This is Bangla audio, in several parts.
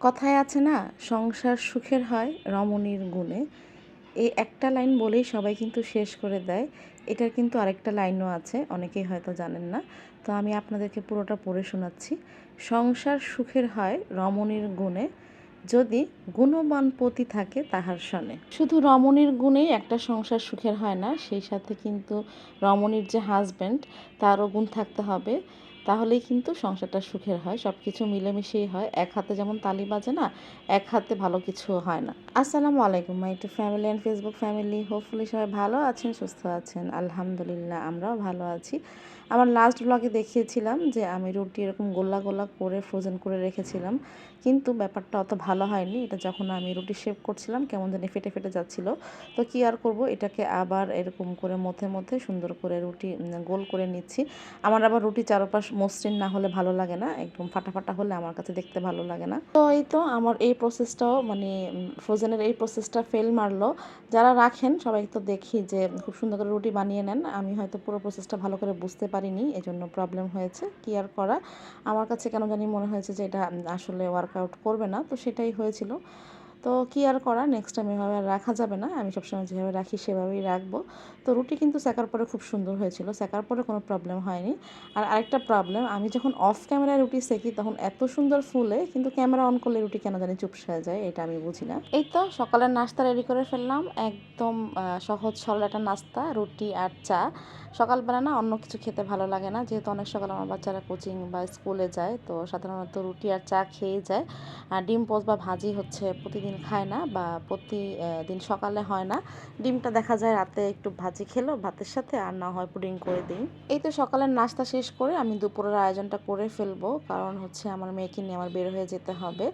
কথায় আছে না, সংসার সুখের হয় রমণীর গুণে। এই একটা লাইন বলেই সবাই কিন্তু শেষ করে দেয়। এটার কিন্তু আরেকটা লাইনও আছে, অনেকেই হয়তো জানেন না। তো আমি আপনাদেরকে পুরোটা পড়ে শোনাচ্ছি। সংসার সুখের হয় রমণীর গুণে, যদি গুণবান পতি থাকে তাহার সনে। শুধু রমণীর গুণেই একটা সংসার সুখের হয় না, সেই সাথে কিন্তু রমণীর যে হাজব্যান্ড তারও গুণ থাকতে হবে। তাহলেই কিন্তু সংসারটা সুখের হয় সব কিছু মিলেমিশেই হয়। এক হাতে যেমন তালি বাজে না, এক হাতে ভালো কিছু হয় না। আসসালামু আলাইকুম my to family and Facebook family hopefully সবাই ভালো আছেন, সুস্থ আছেন। আলহামদুলিল্লাহ, আমরাও ভালো আছি। আমার লাস্ট ব্লগে দেখিয়েছিলাম যে আমি রুটি এরকম গোল্লা গোল্লা করে ফ্রোজেন করে রেখেছিলাম। কিন্তু ব্যাপারটা অত ভালো হয়নি। এটা যখন আমি রুটি শেপ করছিলাম, কেমন জানি ফেটে ফেটে যাচ্ছিল। তো কী আর করব? এটাকে আবার এরকম করে মধ্যে মধ্যে সুন্দর করে রুটি গোল করে নিচ্ছি। আমার আবার রুটি চারপাশ মসৃণ না হলে ভালো লাগে না। একদম ফাটা ফাটা হলে আমার কাছে দেখতে ভালো লাগে না। তো এই তো আমার এই প্রসেসটাও মানে ফ্রোজেনের এই প্রসেসটা ফেল মারলো। যারা রাখেন, সবাই তো দেখি যে খুব সুন্দর করে রুটি বানিয়ে নেন। আমি হয়তো পুরো প্রসেসটা ভালো করে বুঝতে পারিনি, এজন্য প্রবলেম হয়েছে। কি আর করা? আমার কাছে কেন জানি মনে হয়েছে যে এটা আসলে ওয়ার্কআউট করবে না। তো সেটাই হয়েছিল। তো কী আর করা? নেক্সট টাইম এভাবে আর রাখা যাবে না। আমি সবসময় যেভাবে রাখি সেভাবেই রাখব। তো রুটি কিন্তু সেকার পরে খুব সুন্দর হয়েছিল। সেকার পরে কোনো প্রবলেম হয়নি। আর আরেকটা প্রবলেম আমি যখন অফ ক্যামেরায় রুটি সেকি তখন এত সুন্দর ফুলে, কিন্তু ক্যামেরা অন করলে রুটি কেন জানি চুপসে যায়, এটা আমি বুঝি না। এই তো সকালের নাস্তা রেডি করে ফেললাম। একদম সহজ, সরল একটা নাস্তা, রুটি আর চা। সকালবেলা না অন্য কিছু খেতে ভালো লাগে না। যেহেতু অনেক সকাল আমার বাচ্চারা কোচিং বা স্কুলে যায়, তো সাধারণত রুটি আর চা খেয়ে যায়। আর ডিম পোস্ট বা ভাজি হচ্ছে প্রতিদিন খায় না বা প্রতিদিন সকালে হয় না। ডিমটা দেখা যায় রাতে একটু ভাজি খেলো ভাতের সাথে আর না হয় পুডিং করে দিই। এই তো সকালের নাস্তা শেষ করে আমি দুপুরের আয়োজনটা করে ফেলব। কারণ হচ্ছে আমার মেয়েকে নিয়ে আমার বের হয়ে যেতে হবে।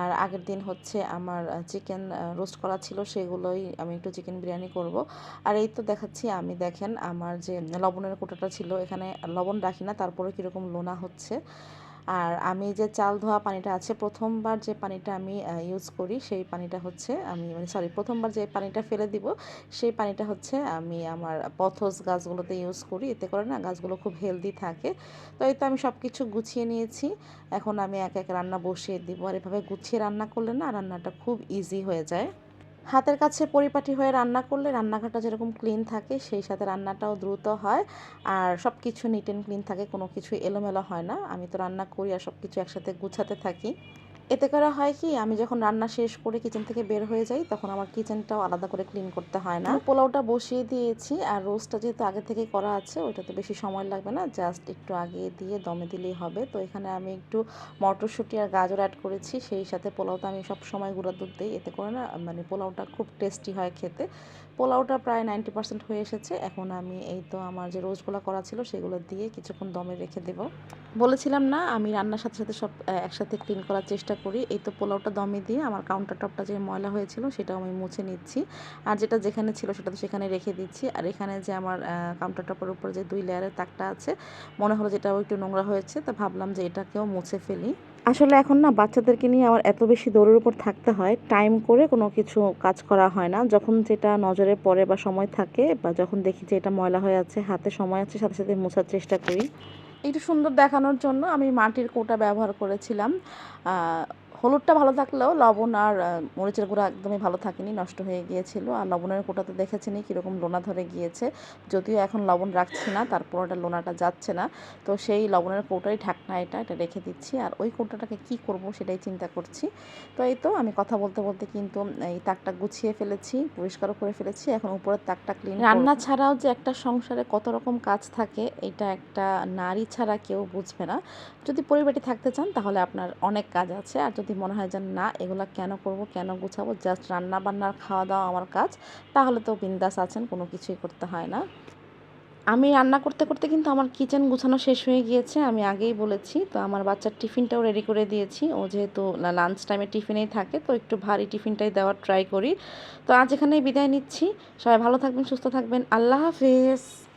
আর আগের দিন হচ্ছে আমার চিকেন রোস্ট করা ছিল সেগুলোই আমি একটু চিকেন বিরিয়ানি করব। আর এই তো দেখাচ্ছি, আমি দেখেন আমার যে লবণের কোটাটা ছিল, এখানে লবণ রাখি না, তারপরে কীরকম লোনা হচ্ছে। আর আমি যে চাল ধোয়া পানিটা আছে, প্রথমবার যে পানিটা আমি ইউজ করি, সেই পানিটা হচ্ছে আমি মানে সরি প্রথমবার যে পানিটা ফেলে দিব, সেই পানিটা হচ্ছে আমি আমার পথস গাছগুলোতে ইউজ করি। এতে করে না গাছগুলো খুব হেলদি থাকে। তো এই তো আমি সব কিছু গুছিয়ে নিয়েছি। এখন আমি এক এক রান্না বসিয়ে দিব। আর এভাবে গুছিয়ে রান্না করলে না রান্নাটা খুব ইজি হয়ে যায়। হাতের কাছে পরিপাটি হয়ে রান্না করলে রান্নাঘরটা যেরকম ক্লিন থাকে, সেই সাথে রান্নাটাও দ্রুত হয়। আর সব কিছু নিট অ্যান্ড ক্লিন থাকে, কোনো কিছু এলোমেলো হয় না। আমি তো রান্না করি আর সব কিছু একসাথে গুছাতে থাকি। এতে করে হয় কি আমি যখন রান্না শেষ করে কিচেন থেকে বের হয়ে যাই তখন আমার কিচেনটাও আলাদা করে ক্লিন করতে হয় না। পোলাওটা বসিয়ে দিয়েছি আর রোস্টটা যেহেতু আগে থেকে করা আছে ওইটাতে বেশি সময় লাগবে না জাস্ট একটু আগে দিয়ে দমে দিলেই হবে। তো এখানে আমি একটু মটরশুঁটি আর গাজর অ্যাড করেছি সেই সাথে পোলাওটা আমি সব সময় গুঁড়া দুধ দিই এতে করে না মানে পোলাওটা খুব টেস্টি হয় খেতে। পোলাওটা প্রায় নাইনটি পার্সেন্ট হয়ে এসেছে এখন আমি এই তো আমার যে রোজগুলো করা ছিল সেগুলো দিয়ে কিছুক্ষণ দমে রেখে দেব। বলেছিলাম না আমি রান্নার সাথে সাথে সব একসাথে ক্লিন করার চেষ্টা করি। এই তো পোলাওটা দমে দিয়ে আমার কাউন্টার টপটা যে ময়লা হয়েছিল সেটাও আমি মুছে নিচ্ছি। আর যেটা যেখানে ছিল সেটা তো সেখানে রেখে দিচ্ছি। আর এখানে যে আমার কাউন্টার টপের উপর যে দুই লেয়ারের তাকটা আছে, মনে হলো যেটাও একটু নোংরা হয়েছে, তো ভাবলাম যে এটাকেও মুছে ফেলি। আসলে এখন না বাচ্চাদেরকে নিয়ে আমার এত বেশি দৌড়ের উপর থাকতে হয় টাইম করে কোনো কিছু কাজ করা হয় না। যখন যেটা নজরে পড়ে বা সময় থাকে বা যখন দেখি যে এটা ময়লা হয়ে আছে, হাতে সময় আছে, সাথে সাথে মোছার চেষ্টা করি। একটু সুন্দর দেখানোর জন্য আমি মাটির কোটা ব্যবহার করেছিলাম। হলুদটা ভালো থাকলেও লবণ আর মরিচের গুঁড়া একদমই ভালো থাকেনি, নষ্ট হয়ে গিয়েছিল। আর লবণের কোটাতে দেখেছিনি কীরকম লোনা ধরে গিয়েছে। যদিও এখন লবণ রাখছি না তারপর ওটা লোনাটা যাচ্ছে না। তো সেই লবণের কৌটাই ঢাকনা এটা এটা রেখে দিচ্ছি। আর ওই কৌটাটাকে কি করব সেটাই চিন্তা করছি। তো এই তো আমি কথা বলতে বলতে কিন্তু, এই তাকটা গুছিয়ে ফেলেছি, পরিষ্কারও করে ফেলেছি। এখন উপরের তাকটা ক্লিন রান্না ছাড়াও যে একটা সংসারে কত রকম কাজ থাকে, এটা একটা নারী ছাড়া কেউ বুঝবে না। যদি পরিবারটি থাকতে চান, তাহলে আপনার অনেক কাজ আছে। আর যদি মনে হয় যে, না, এগুলো কেন করব, কেন গুছাবো? জাস্ট রান্না বান্নার খাওয়া দাওয়া আমার কাজ, তাহলে তো বিন্দাস আছেন, কোনো কিছুই করতে হয় না। আমি রান্না করতে করতে কিন্তু আমার কিচেন গুছানো শেষ হয়ে গিয়েছে, আমি আগেই বলেছি। তো আমার বাচ্চার টিফিনটাও রেডি করে দিয়েছি। ও যেহেতু লাঞ্চ টাইমে টিফিনেই থাকে, তো একটু ভারী টিফিনটাই দেওয়ার ট্রাই করি। তো আজ এখানেই বিদায় নিচ্ছি। সবাই ভালো থাকবেন, সুস্থ থাকবেন। আল্লাহ হাফেজ।